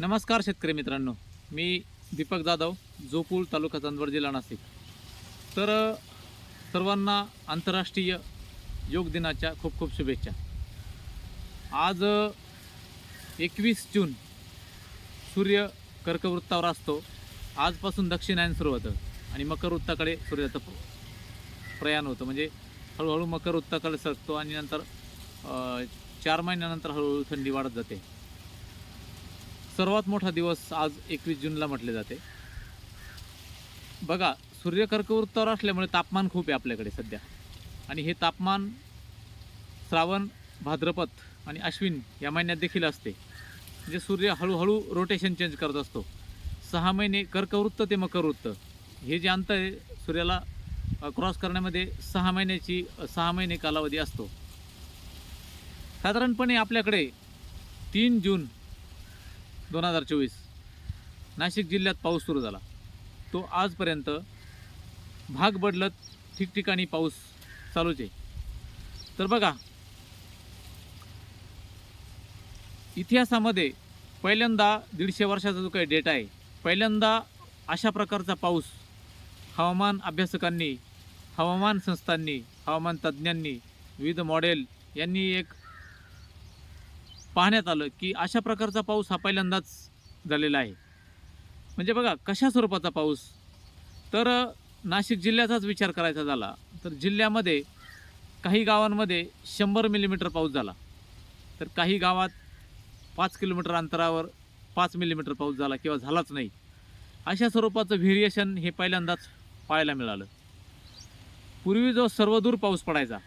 नमस्कार शेतकरी मित्रांनो. मी दीपक जाधव जोपूर तालुका चांदवड जिल्हा नाशिक. तर सर्वांना आंतरराष्ट्रीय योग दिनाच्या खूप खूप शुभेच्छा. आज एकवीस जून सूर्य कर्कवृत्तावर असतो. आजपासून दक्षिणायन सुरू होतं आणि मकर वृत्ताकडे सूर्याचं प्रयाण होतं. म्हणजे हळूहळू मकर वृत्ताकडे सरकतो आणि नंतर चार महिन्यानंतर हळूहळू थंडी वाढत जाते. सर्वात मोठा दिवस आज एकवीस जूनला म्हटले जाते. बघा सूर्य कर्कवृत्तावर असल्यामुळे तापमान खूप आहे आपल्याकडे सध्या. आणि हे तापमान श्रावण भाद्रपद आणि अश्विन या महिन्यात देखील असते. म्हणजे सूर्य हळूहळू रोटेशन चेंज करत असतो. सहा महिने कर्कवृत्त ते मकरवृत्त. हे जे अंतर आहे सूर्याला क्रॉस करण्यामध्ये सहा महिन्याची सहा महिने कालावधी असतो. साधारणपणे आपल्याकडे तीन जून दोन हजार चोवीस. नाशिक जिल्ह्यात पाऊस सुरू झाला. तो आजपर्यंत भाग बदलत ठिकठिकाणी पाऊस चालूच आहे. तर बघा इतिहासामध्ये पहिल्यांदा दीडशे वर्षाचा जो काही डेटा आहे पहिल्यांदा अशा प्रकारचा पाऊस हवामान अभ्यासकांनी हवामान संस्थांनी हवामान तज्ज्ञांनी विविध मॉडेल यांनी एक पाहण्यात आलं की अशा प्रकारचा पाऊस हा पहिल्यांदाच झालेला आहे. म्हणजे बघा कशा स्वरूपाचा पाऊस? तर नाशिक जिल्ह्याचाच विचार करायचा झाला तर जिल्ह्यामध्ये काही गावांमध्ये शंभर मिलीमीटर पाऊस झाला. तर काही गावात पाच किलोमीटर अंतरावर पाच मिलीमीटर पाऊस झाला किंवा झालाच नाही. अशा स्वरूपाचं व्हेरिएशन हे पहिल्यांदाच पाहायला मिळालं. पूर्वी जो सर्वदूर पाऊस पडायचा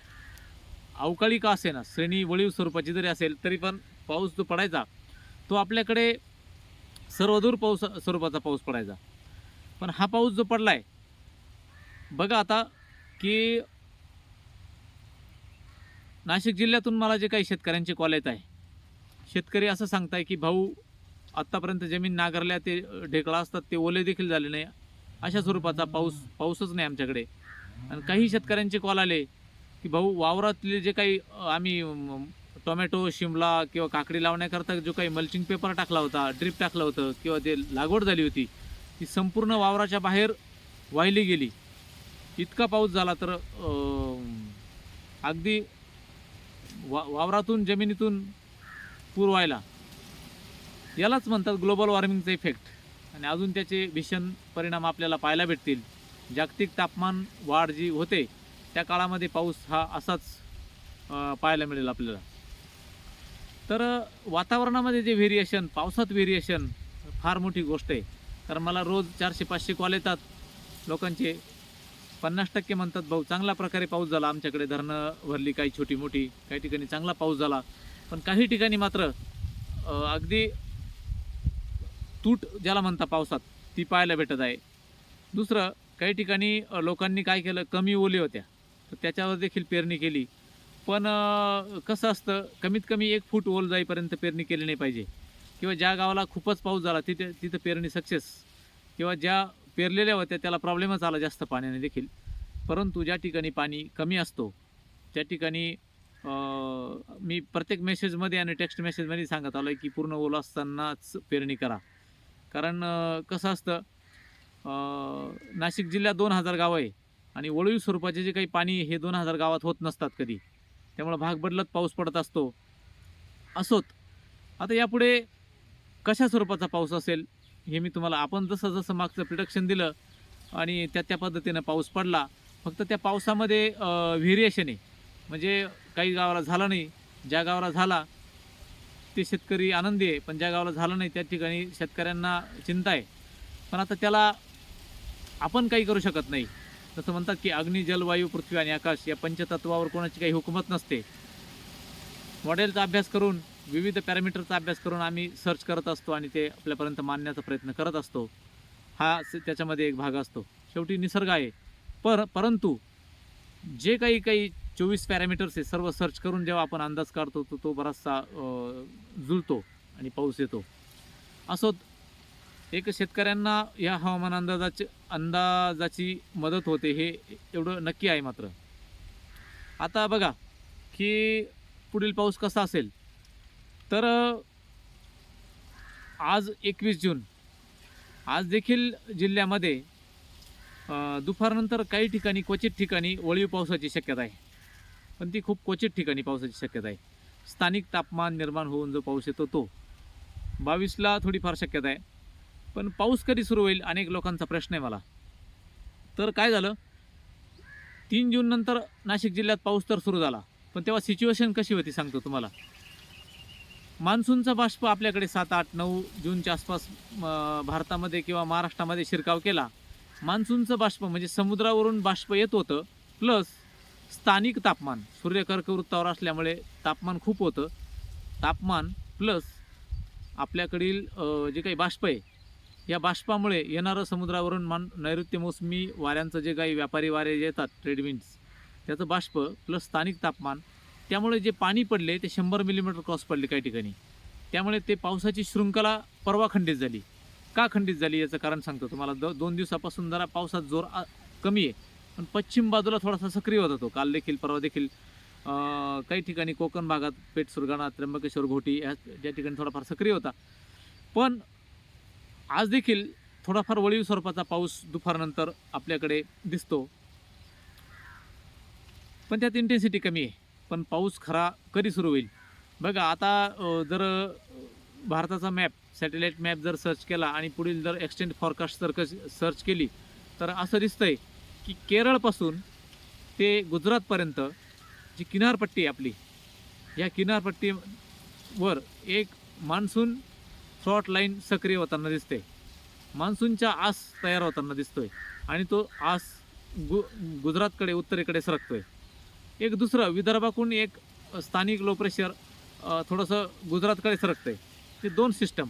अवकाळी का असे ना श्रेणी वळीव स्वरूपाची जरी असेल तरी पण पाऊस जो पडायचा तो आपल्याकडे सर्वदूर पाऊस स्वरूपाचा पाऊस पडायचा. पण हा पाऊस जो पडला आहे बघा आता की नाशिक जिल्ह्यातून मला जे काही शेतकऱ्यांचे कॉल येत आहे शेतकरी असं सांगताय की भाऊ आत्तापर्यंत जमीन नांगरल्या ते ढेकळा असतात ते ओले देखील झाले नाही. अशा स्वरूपाचा पाऊस पाऊसच नाही आमच्याकडे. आणि काही शेतकऱ्यांचे कॉल आले की भाऊ वावरातले जे काही आम्ही टोमॅटो शिमला किंवा काकडी लावण्याकरता जो काही मल्चिंग पेपर टाकला होता ड्रीप टाकलं होतं किंवा ते लागवड झाली होती ती संपूर्ण वावराच्या बाहेर वाहिली गेली. इतका पाऊस झाला तर अगदी वा वावरातून जमिनीतून पूर व्हायला. यालाच म्हणतात ग्लोबल वॉर्मिंगचा इफेक्ट आणि अजून त्याचे भीषण परिणाम आपल्याला पाहायला भेटतील. जागतिक तापमान वाढ जी होते त्या काळामध्ये पाऊस हा असाच पाहायला मिळेल आपल्याला. तर वातावरणामध्ये जे व्हेरिएशन पावसात व्हेरिएशन फार मोठी गोष्ट आहे. कारण मला रोज चारशे पाचशे कॉल येतात. लोकांचे पन्नास टक्के म्हणतात भाऊ चांगल्या प्रकारे पाऊस झाला आमच्याकडे. धरणं भरली काही छोटी मोठी काही ठिकाणी चांगला पाऊस झाला. पण काही ठिकाणी मात्र अगदी तूट ज्याला म्हणता पावसात ती पाहायला भेटत आहे. दुसरं काही ठिकाणी लोकांनी काय केलं कमी ओली होत्या. तर त्याच्यावर देखील पेरणी केली. पण कसं असतं कमीत कमी एक फूट ओल जाईपर्यंत पेरणी केली नाही पाहिजे. किंवा ज्या गावाला खूपच पाऊस झाला तिथे तिथं पेरणी सक्सेस. किंवा ज्या पेरलेल्या होत्या त्याला प्रॉब्लेमच आला जास्त पाण्याने देखील. परंतु ज्या ठिकाणी पाणी कमी असतो त्या ठिकाणी मी प्रत्येक मेसेजमध्ये आणि टेक्स्ट मेसेजमध्ये सांगत आलो आहे की पूर्ण ओल असतानाच पेरणी करा. कारण कसं असतं नाशिक जिल्ह्यात दोन हजार गावं आहे. आणि वळीव स्वरूपाचे जे काही पाणी हे दोन हजार गावात होत नसतात कधी. त्यामुळं भाग बदलत पाऊस पडत असतो. असोत. आता यापुढे कशा स्वरूपाचा पाऊस असेल हे मी तुम्हाला आपण जसं जसं मागचं प्रिडक्शन दिलं आणि त्या त्या पद्धतीनं पाऊस पडला फक्त त्या पावसामध्ये व्हेरिएशन आहे. म्हणजे काही गावाला झाला नाही ज्या गावाला झाला ते शेतकरी आनंदी आहे पण ज्या गावाला झालं नाही त्या ठिकाणी शेतकऱ्यांना चिंता आहे. पण आता त्याला आपण काही करू शकत नाही. तसं म्हणतात की अग्नी जल वायू पृथ्वी आणि आकाश या पंचतत्वावर कोणाची काही हुकूमत नसते. मॉडेलचा अभ्यास करून विविध पॅरामीटरचा अभ्यास करून आम्ही सर्च करत असतो आणि ते आपल्यापर्यंत मांडण्याचा प्रयत्न करत असतो. हा त्याच्यामध्ये एक भाग असतो. शेवटी निसर्ग आहे. पर परंतु जे काही काही चोवीस पॅरामीटर्स आहे सर्व सर्च करून जेव्हा आपण अंदाज काढतो तो तो बराचसा जुळतो आणि पाऊस येतो. असो एक शेतकऱ्यांना या हवामान अंदाजाचे अंदाजाची मदत होते हे एवढं नक्की आहे मात्र. आता बघा की पुढील पाऊस कसा असेल? तर आज एकवीस जून. आज देखील जिल्ह्यामध्ये दुपारनंतर काही ठिकाणी क्वचित ठिकाणी वळीव पावसाची शक्यता आहे. पण ती खूप क्वचित ठिकाणी पावसाची शक्यता आहे. स्थानिक तापमान निर्माण होऊन जो पाऊस येतो तो बावीसला थोडीफार शक्यता आहे. पण पाऊस कधी सुरू होईल? अनेक लोकांचा प्रश्न आहे मला. तर काय झालं? तीन जून नंतर नाशिक जिल्ह्यात पाऊस तर सुरू झाला. पण तेव्हा सिच्युएशन कशी होती सांगतो तुम्हाला. मान्सूनचा बाष्प आपल्याकडे सात आठ नऊ जूनच्या आसपास भारतामध्ये किंवा महाराष्ट्रामध्ये शिरकाव केला. मान्सूनचं बाष्प म्हणजे समुद्रावरून बाष्प येत होतं. प्लस स्थानिक तापमान सूर्य कर्कवृत्तावर असल्यामुळे तापमान खूप होतं. तापमान प्लस आपल्याकडील जे काही बाष्प आहे या बाष्पामुळे येणारं समुद्रावरून मान नैऋत्य मोसमी वाऱ्यांचं जे काही व्यापारी वारे जे येतात ट्रेडविंड्स त्याचं बाष्प प्लस स्थानिक तापमान त्यामुळे जे पाणी पडले ते शंभर मिलीमीटर क्रॉस पडले काही ठिकाणी. त्यामुळे ते पावसाची शृंखला परवा खंडित झाली. का खंडित झाली याचं कारण सांगतो तुम्हाला. द दोन दिवसापासून जरा पावसात जोर कमी आहे. पण पश्चिम बाजूला थोडासा सक्रिय होता तो काल देखील परवा देखील काही ठिकाणी कोकण भागात पेठ सुरगाणा त्र्यंबकेश्वर घोटी या ज्या ठिकाणी थोडाफार सक्रिय होता. पण आज देखील थोडाफार वळीव स्वरूपाचा पाऊस दुपारनंतर आपल्याकडे दिसतो. पण त्यात इंटेन्सिटी कमी आहे. पण पाऊस खरा कधी सुरू होईल? बघा आता जर भारताचा मॅप सॅटेलाईट मॅप जर सर्च केला आणि पुढील जर एक्सटेंड फॉरकास्ट जर सर्च केली तर असं दिसतंय की केरळपासून ते गुजरातपर्यंत जी किनारपट्टी आहे आपली या किनारपट्टीवर एक मान्सून फ्रॉट लाईन सक्रिय होताना दिसते. मान्सूनच्या आस तयार होताना दिसतोय आणि तो आस गु गुजरातकडे उत्तरेकडे सरकतोय. एक दुसरं विदर्भाकडून एक स्थानिक लो प्रेशर थोडंसं गुजरातकडे सरकतंय. ते दोन सिस्टम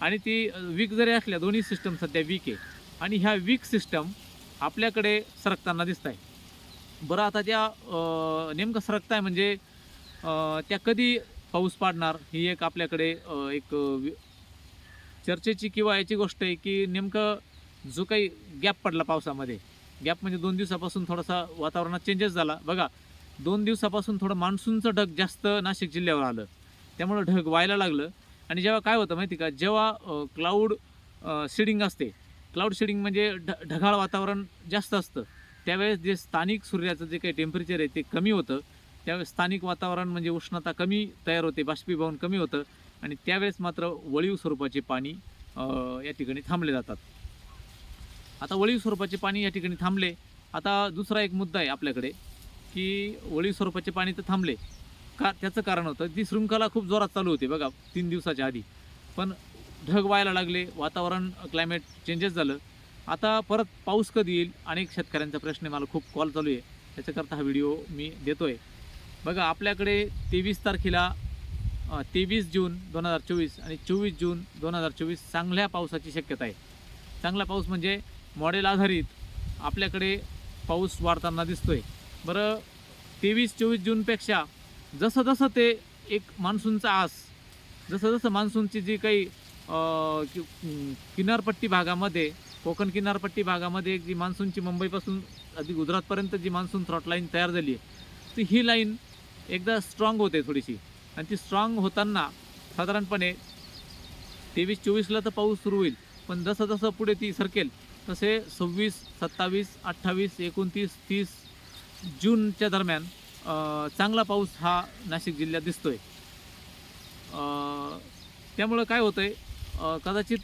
आणि ती वीक जरी असल्या दोन्ही सिस्टम सध्या वीक आहे. आणि ह्या वीक सिस्टम आपल्याकडे सरकताना दिसत आहे बरं आता त्या नेमकं सरकताय म्हणजे त्या कधी पाऊस पाडणार ही एक आपल्याकडे एक चर्चेची किंवा याची गोष्ट आहे की नेमकं जो काही गॅप पडला पावसामध्ये गॅप म्हणजे दोन दिवसापासून थोडासा वातावरणात चेंजेस झाला. बघा दोन दिवसापासून थोडं मान्सूनचं ढग जास्त नाशिक जिल्ह्यावर आलं. त्यामुळं ढग व्हायला लागलं. आणि जेव्हा काय होतं माहिती का? जेव्हा क्लाऊड शिडिंग असते क्लाऊड शिडिंग म्हणजे ढ ढगाळ वातावरण जास्त असतं. त्यावेळेस जे स्थानिक सूर्याचं जे काही टेम्परेचर आहे ते कमी होतं. त्यावेळेस स्थानिक वातावरण म्हणजे उष्णता कमी तयार होते बाष्पीभवन कमी होतं आणि त्यावेळेस मात्र वळीव स्वरूपाचे पाणी या ठिकाणी थांबले जातात. आता वळीव स्वरूपाचे पाणी या ठिकाणी थांबले. आता दुसरा एक मुद्दा आहे आपल्याकडे की वळीव स्वरूपाचे पाणी तर थांबले. का त्याचं कारण होतं ती शृंखला खूप जोरात चालू होती बघा तीन दिवसाच्या आधी. पण ढग व्हायला लागले वातावरण क्लायमेट चेंजेस झालं. आता परत पाऊस कधी येईल अनेक शेतकऱ्यांचा प्रश्न आहे मला खूप कॉल चालू आहे. त्याच्याकरता हा व्हिडिओ मी देतो आहे बघा आपल्याकडे तेवीस तारखेला तेवीस जून दोन हजार चोवीस आणि चोवीस जून दोन हजार चोवीस चांगल्या पावसाची शक्यता आहे. चांगला पाऊस म्हणजे मॉडेल आधारित आपल्याकडे पाऊस वाढताना दिसतो आहे बरं तेवीस चोवीस जूनपेक्षा जसं जसं ते एक मान्सूनचा आस जसं जसं मान्सूनची जी काही कि- किनारपट्टी भागामध्ये कोकण किनारपट्टी भागामध्ये जी मान्सूनची मुंबईपासून अगदी गुजरातपर्यंत जी मान्सून थ्रॉट लाईन तयार झाली आहे तर ही लाईन एकदा स्ट्रॉंग होते थोडीशी. आणि ती स्ट्रॉंग होताना साधारणपणे तेवीस चोवीसला तर पाऊस सुरू होईल. पण जसं जसं पुढे ती सरकेल तसे सव्वीस सत्तावीस अठ्ठावीस एकोणतीस तीस जूनच्या दरम्यान चांगला पाऊस हा नाशिक जिल्ह्यात दिसतोय. आहे त्यामुळं काय होतं आहे कदाचित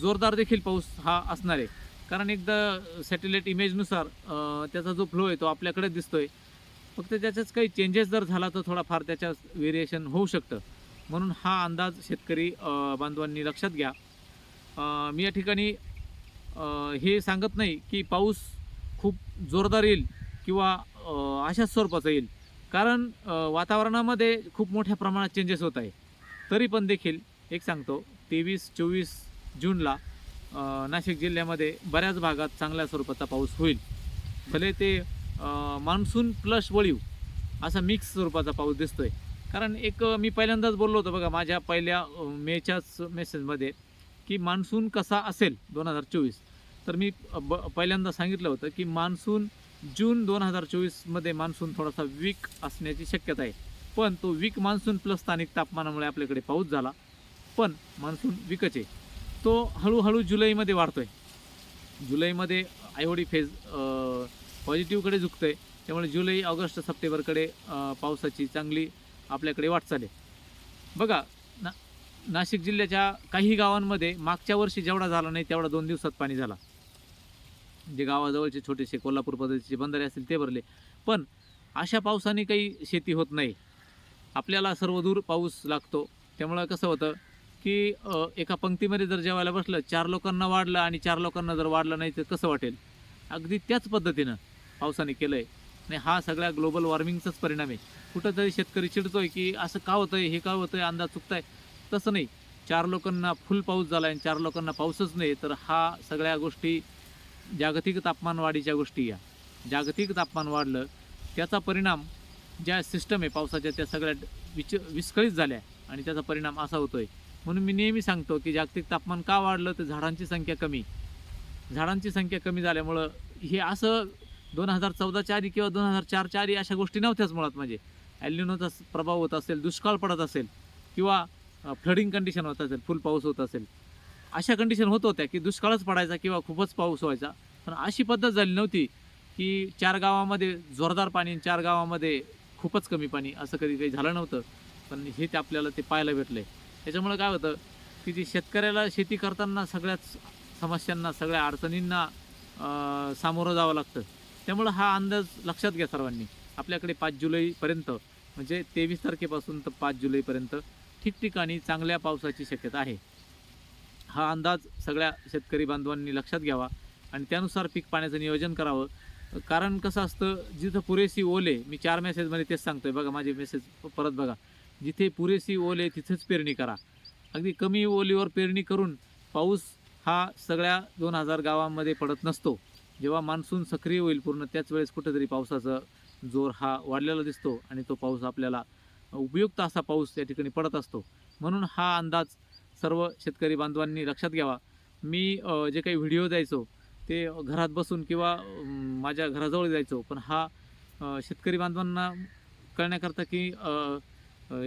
जोरदार देखील पाऊस हा असणार. आहे कारण एकदा सॅटेलाईट इमेजनुसार त्याचा जो फ्लो आहे तो आपल्याकडे दिसतो आहे फक्त त्याच्याच काही चेंजेस जर झाला तर थोडाफार त्याच्यात व्हेरिएशन होऊ शकतं. म्हणून हा अंदाज शेतकरी बांधवांनी लक्षात घ्या. मी या ठिकाणी हे सांगत नाही की पाऊस खूप जोरदार येईल किंवा अशाच स्वरूपाचा येईल. कारण वातावरणामध्ये खूप मोठ्या प्रमाणात चेंजेस होत आहे. तरी पण देखील एक सांगतो तेवीस चोवीस जूनला नाशिक जिल्ह्यामध्ये बऱ्याच भागात चांगल्या स्वरूपाचा पाऊस होईल. भले ते मान्सून प्लस वळीव असा मिक्स स्वरूपाचा पाऊस दिसतोय. कारण एक मी पहिल्यांदाच बोललो होतो बघा माझ्या पहिल्या मेच्याच मेसेजमध्ये की मान्सून कसा असेल दोन हजार चोवीस? तर मी ब पहिल्यांदा सांगितलं होतं की मान्सून जून दोन हजार चोवीसमध्ये मान्सून थोडासा वीक असण्याची शक्यता आहे. पण तो वीक मान्सून प्लस स्थानिक तापमानामुळे आपल्याकडे पाऊस झाला. पण मान्सून विकच आहे. तो हळूहळू जुलैमध्ये वाढतो आहे जुलैमध्ये आयओडी फेज पॉझिटिव्हकडे झुकतं आहे त्यामुळे जुलै ऑगस्ट सप्टेंबरकडे पावसाची चांगली आपल्याकडे वाटचाल आहे बघा ना नाशिक जिल्ह्याच्या काही गावांमध्ये मागच्या वर्षी जेवढा झाला नाही तेवढा दोन दिवसात पाणी झाला. जे गावाजवळचे छोटेसे कोल्हापूर पद्धतीचे बंधारे असतील ते भरले. पण अशा पावसाने काही शेती होत नाही. आपल्याला सर्वदूर पाऊस लागतो. त्यामुळं कसं होतं की एका पंक्तीमध्ये जर जेवायला बसलं चार लोकांना वाढलं आणि चार लोकांना जर वाढलं नाही तर कसं वाटेल? अगदी त्याच पद्धतीनं पावसाने केलं आहे आणि हा सगळ्या ग्लोबल वॉर्मिंगचाच परिणाम आहे. कुठंतरी शेतकरी चिडतोय की असं का होतं आहे हे का होतं आहे अंदाज चुकताय. तसं नाही. चार लोकांना फुल पाऊस झाला आणि चार लोकांना पाऊसच नाही. तर हा सगळ्या गोष्टी जागतिक तापमान वाढीच्या गोष्टी या. जागतिक तापमान वाढलं त्याचा परिणाम ज्या सिस्टम आहे पावसाच्या त्या सगळ्या विच विस्कळीत झाल्या आणि त्याचा परिणाम असा होतो आहे म्हणून मी नेहमी सांगतो की जागतिक तापमान का वाढलं? तर झाडांची संख्या कमी. झाडांची संख्या कमी झाल्यामुळं हे असं दोन हजार चौदाच्या आधी किंवा दोन हजार चारच्या आधी अशा गोष्टी नव्हत्याच मुळात म्हणजे. ॲल्युनोचा प्रभाव होत असेल दुष्काळ पडत असेल किंवा फ्लडिंग कंडिशन होत असेल फुल पाऊस होत असेल. अशा कंडिशन होत होत्या की दुष्काळच पडायचा किंवा खूपच पाऊस व्हायचा. पण अशी पद्धत झाली नव्हती की चार गावामध्ये जोरदार पाणी आणि चार गावामध्ये खूपच कमी पाणी असं कधी काही झालं नव्हतं. पण हे ते आपल्याला ते पाहायला भेटलं. आहे त्याच्यामुळं काय होतं की जे शेतकऱ्याला शेती करताना सगळ्याच समस्यांना सगळ्या अडचणींना सामोरं जावं लागतं. त्यामुळं हा अंदाज लक्षात घ्या सर्वांनी. आपल्याकडे पाच जुलैपर्यंत म्हणजे तेवीस तारखेपासून तर पाच जुलैपर्यंत ठिकठिकाणी चांगल्या पावसाची शक्यता आहे. हा अंदाज सगळ्या शेतकरी बांधवांनी लक्षात घ्यावा आणि त्यानुसार पीक पाण्याचं नियोजन करावं. कारण कसं असतं जिथं पुरेशी ओले मी चार मेसेजमध्ये तेच सांगतोय बघा माझे मेसेज परत बघा. जिथे पुरेशी ओले तिथेच पेरणी करा. अगदी कमी ओलीवर पेरणी करून पाऊस हा सगळ्या दोन हजार गावांमध्ये पडत नसतो. जेव्हा मान्सून सक्रिय होईल पूर्ण त्याच वेळेस कुठेतरी पावसाचा जोर हा वाढलेला दिसतो आणि तो पाऊस आपल्याला उपयुक्त असा पाऊस या ठिकाणी पडत असतो. म्हणून हा अंदाज सर्व शेतकरी बांधवांनी लक्षात घ्यावा. मी जे काही व्हिडिओ द्यायचो ते घरात बसून किंवा माझ्या घराजवळ जायचो पण हा शेतकरी बांधवांना कळण्याकरता की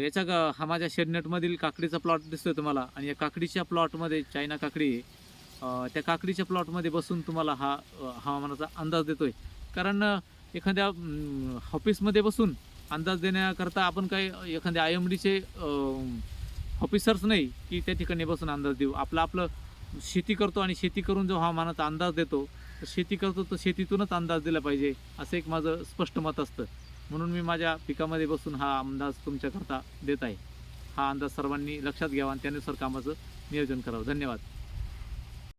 याच्या हा माझ्या शेडनेटमधील काकडीचा प्लॉट दिसतोय तुम्हाला आणि या काकडीच्या प्लॉटमध्ये चायना काकडी त्या काकडीच्या प्लॉटमध्ये बसून तुम्हाला हा हवामानाचा अंदाज देतोय. कारण एखाद्या ऑफिसमध्ये बसून अंदाज देण्याकरता आपण काय एखाद्या आय एम डीचे ऑफिसर्स नाही की त्या ठिकाणी बसून अंदाज देऊ. आपलं आपलं शेती करतो आणि शेती करून जो हवामानाचा अंदाज देतो तर शेती करतो तर शेतीतूनच अंदाज दिला पाहिजे असं एक माझं स्पष्ट मत असतं. म्हणून मी माझ्या पिकामध्ये बसून हा अंदाज तुमच्याकरता देत आहे. हा अंदाज सर्वांनी लक्षात घ्यावा आणि त्यानुसार कामाचं नियोजन करावं. धन्यवाद.